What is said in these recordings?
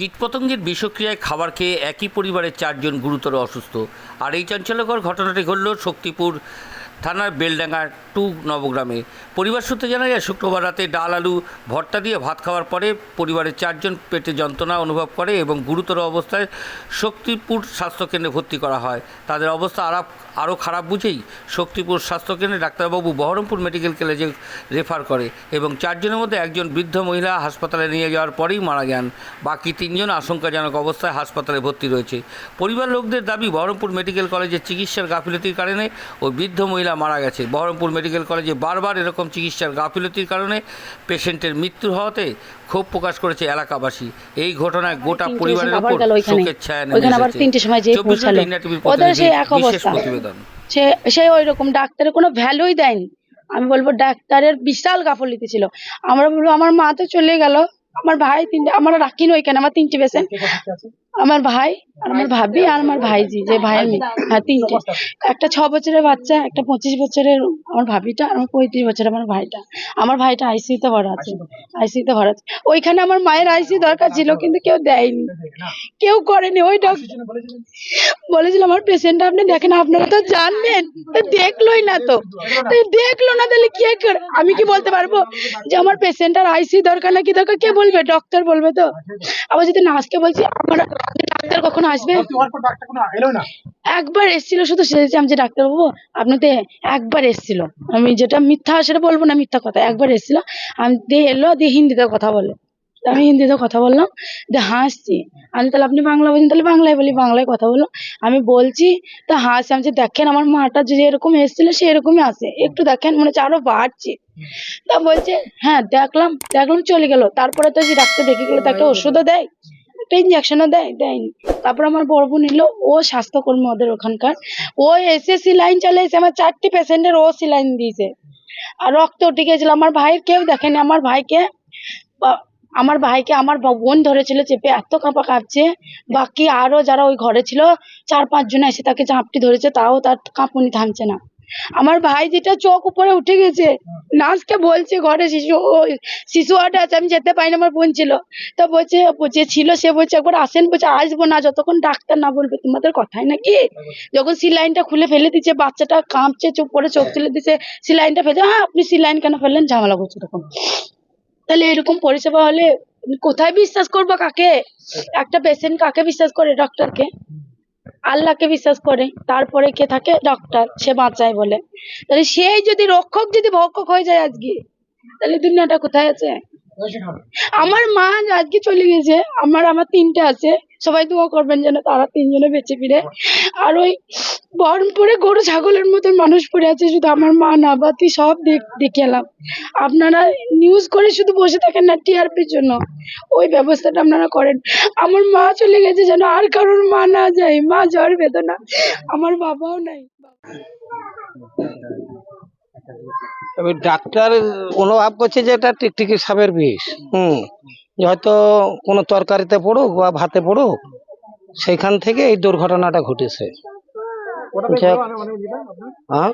কীটপতঙ্গের বিষক্রিয়ায় খাবার খেয়ে একই পরিবারের চারজন গুরুতর অসুস্থ। আর এই চাঞ্চল্যকর ঘটনাটি ঘটল শক্তিপুর থানার বেলডাঙ্গা টু নবগ্রামে। পরিবার সূত্রে জানা যায়, শুক্রবার রাতে ডাল, আলু, ভর্তা দিয়ে ভাত খাওয়ার পরে পরিবারের চারজন পেটে যন্ত্রণা অনুভব করে এবং গুরুতর অবস্থায় শক্তিপুর স্বাস্থ্যকেন্দ্রে ভর্তি করা হয়। তাদের অবস্থা আরাপ আরও খারাপ বুঝেই শক্তিপুর স্বাস্থ্যকেন্দ্রে ডাক্তারবাবু বহরমপুর মেডিকেল কলেজে রেফার করে এবং চারজনের মধ্যে একজন বৃদ্ধ মহিলা হাসপাতালে নিয়ে যাওয়ার পরেই মারা যান। বাকি তিনজন আশঙ্কাজনক অবস্থায় হাসপাতালে ভর্তি রয়েছে। পরিবার লোকদের দাবি, বহরমপুর মেডিকেল কলেজের চিকিৎসার গাফিলতির কারণে ওই বৃদ্ধ মহিলা মারা গেছে। বহরমপুর মেডিকেল কলেজে বারবার এরকম চিকিৎসার গাফিলতির কারণে পেশেন্টের মৃত্যু হওয়াতে ক্ষোভ প্রকাশ করেছে এলাকাবাসী। এই ঘটনায় গোটা পরিবারের উপর শোকের ছায়া নেমে এসেছে। তিনটের সময় যেয়ে 24 ঘণ্টা ইন্ডিয়া টিভির ওদের সেই প্রতিনিধি, এক বিশেষ প্রতিবেদন। সে সে ওই রকম ডাক্তারের কোনো ভ্যালুই দেয়নি। আমি বলব ডাক্তারের বিশাল গাফলিতে ছিল। আমরা বলব আমার মা তো চলে গেল। আমার ভাই তিনটে আমরা রাখিনি ওইখানে আমার তিনটে পেশেন্ট আমার ভাই আর আমার ভাবি আর আমার ভাইজি যে ভাইয়ের মেয়ে হ্যাঁ তিনটে। একটা ছ বছরের বাচ্চা একটা পঁচিশ বছরের আমার ভাবিটা আর আমার পঁয়ত্রিশ বছরের আমার ভাইটা। আমার ভাইটা আইসিইউতে ভরা আছে আইসিইউতে ভরা আছে ওইখানে আমার মায়ের আইসিইউ দরকার ছিল কিন্তু কেউ দেয়নি। কেউ করেনি ওই ডক্টর বলেছিল আমার পেশেন্ট আপনি দেখেন আপনারা তো জানবেন তো দেখলোই না তো। দেখল না তাহলে কে করে? আমি কি বলতে পারব যে আমার পেশেন্টার আইসি দরকার না কি দরকার? কে বলবে? ডক্টর বলবে তো। আবার যদি নার্সকে বলছি আমার ডাক্তার কখন আসবে? একবার এসেছিল শুধু আমি যে ডাক্তারবাবু আপনি তো একবার এসেছিল। আমি যেটা মিথ্যা সেটা বলব না মিথ্যা কথা। একবার এসেছিল আমি দিয়ে এলো দিয়ে হিন্দিতে কথা বলে আমি হিন্দিতে কথা বললাম দিয়ে হাসছি। আমি তাহলে আপনি বাংলা বলছেন তাহলে বাংলায় বলি বাংলায় কথা বললাম আমি বলছি তা হাসি আমি যে দেখেন আমার মাটা যে এরকম এসেছিল সে এরকমই আসে একটু দেখেন মনে হচ্ছে আরও বাড়ছে। তা বলছে হ্যাঁ দেখলাম দেখলাম চলে গেল। তারপরে তো যে ডাক্তার দেখে গেলো তো একটা ওষুধও দেয়। একটা ইঞ্জেকশনও দেয়, দেয়নি। তারপর আমার বড় বোন এলো, ও স্বাস্থ্যকর্মী ওদের ওখানকার। ও এসে সিলাইন চালিয়ে এসে আমার চারটি পেশেন্টের ও সিলাইন দিয়েছে। আর রক্ত উঠে গেছিল আমার ভাইয়ের কেউ দেখেনি। আমার ভাইকে আমার ভাইকে আমার বোন ধরেছিল চেপে, এত কাঁপা কাঁপছে। বাকি আরও যারা ওই ঘরে ছিল, চার পাঁচ জন এসে তাকে ঝাঁপটি ধরেছে, তাও তার কাঁপুনি থামছে না। আমার ভাই যেটা চোখ উপরে উঠে গেছে, নার্সকে বলছে ঘরে শিশু শিশু ওয়ার্ডে আছে, আমি যেতে পারি না আমার বোন ছিল। তা বলছে, যে ছিল, সে বলছে, একবার আসেন, বলছে, আসব না, যতক্ষণ ডাক্তার না বলবে, তোমাদের কথাই নাকি? যখন সিলাইনটা খুলে ফেলে দিচ্ছে বাচ্চাটা কাঁপছে চুপ করে চোখ তুলে দিচ্ছে সিলাইনটা ফেলে হ্যাঁ আপনি সিলাইন কেন ফেললেন? ঝামেলা করছে তখন। তাহলে এরকম পরিষেবা হলে কোথায় বিশ্বাস করব কাকে? একটা পেশেন্ট কাকে বিশ্বাস করে ডক্টরকে আল্লাহকে বিশ্বাস করে তারপরে কে থাকে? ডক্টর সে বাঁচায় বলে। তাহলে সেই যদি রক্ষক যদি ভক্ষক হয়ে যায় আজকে তাহলে দুনিয়াটা কোথায় আছে? আমার মা আজকে চলে গেছে আমার আমার তিনটে আছে। সবাই দোয়া করবেন যেন তারা তিনজনে বেঁচে ফিরে। আর ওই বহরমপুরে গরু, ছাগলের মতন মানুষ পড়ে আছে, শুধু আমার মা না বাতি সব দেখ এলাম। আপনারা নিউজ করে শুধু বসে থাকেন না টিআরপির জন্য। ওই ব্যবস্থাটা আপনারা করেন। আমার মা চলে গেছে যেন আর কারোর মা না যায়। মা জ্বর, বেদনা। আমার বাবাও নাই। ডাক্তার অনুভব করছে যে এটা টিকটিকি সাপের বিষ। হুম। যে হয়তো কোনো তরকারিতে পড়ুক বা ভাতে পড়ুক সেইখান থেকে এই দুর্ঘটনাটা ঘটেছে। হ্যাঁ?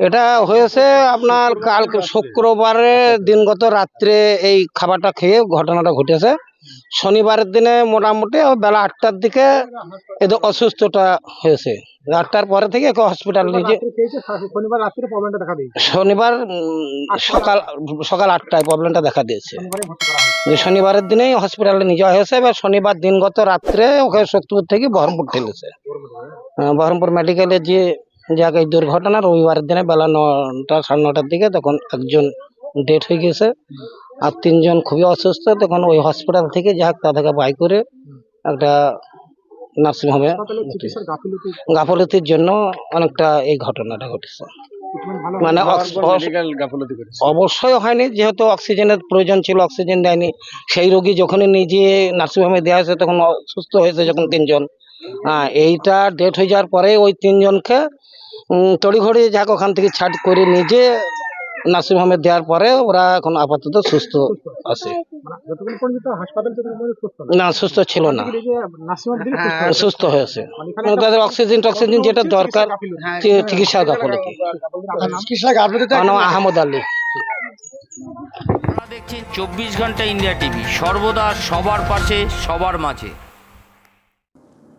এটা হয়েছে আপনার কাল শুক্রবারে দিনগত রাত্রে এই খাবারটা খেয়ে ঘটনাটা ঘটেছে। শনিবারের দিনে মোটামুটি বেলা আটটার দিকে এদের অসুস্থটা হয়েছে। আটটার পরে থেকে একে হসপিটাল নিয়ে শনিবার রাত্রে প্রবলেমটা দেখা দিয়েছে? শনিবার সকাল সকাল আটটায় প্রবলেমটা দেখা দিয়েছে। শনিবারের দিনেই হসপিটালে নিয়ে যাওয়া হয়েছে এবার শনিবার দিনগত রাত্রে ওকে শক্তিপুর থেকে বহরমপুর ঠেলেছে। বহরমপুর মেডিকেলে যে জায়গায় দুর্ঘটনা রবিবারের দিনে বেলা নটা সাড়ে নটার দিকে তখন একজন ডেট হয়ে গেছে। আর তিনজন খুবই অসুস্থ তখন ওই হসপিটাল থেকে যা হোক তাদেরকে বাই করে একটা নার্সিংহোমে গাফলতির জন্য অনেকটা এই ঘটনাটা ঘটেছে। মানে অক্স- অবশ্যই হয়নি যেহেতু অক্সিজেনের প্রয়োজন ছিল অক্সিজেন দেয়নি। সেই রোগী যখনই নিজে নার্সিংহোমে দেওয়া হয়েছে তখন অসুস্থ হয়েছে যখন তিনজন। হ্যাঁ এইটা ডেট হয়ে যাওয়ার পরে ওই তিনজনকে তড়িঘড়ি যাক, ওখান থেকে ছাট করে নিজে নার্সিংহোমে দেওয়ার পরে ওরা এখন আপাতত সুস্থ আছে। মানে না, সুস্থ ছিল না। এই যে নার্সিংহোম দিলে সুস্থ হয়েছে। মানে তাদের অক্সিজেন টক্সিজেন যেটা দরকার চিকিৎসা আমার নাম আহমদ আলী। দেখছেন চব্বিশ ঘণ্টা ইন্ডিয়া টিভি, সর্বদা সবার পাশে, সবার মাঝে।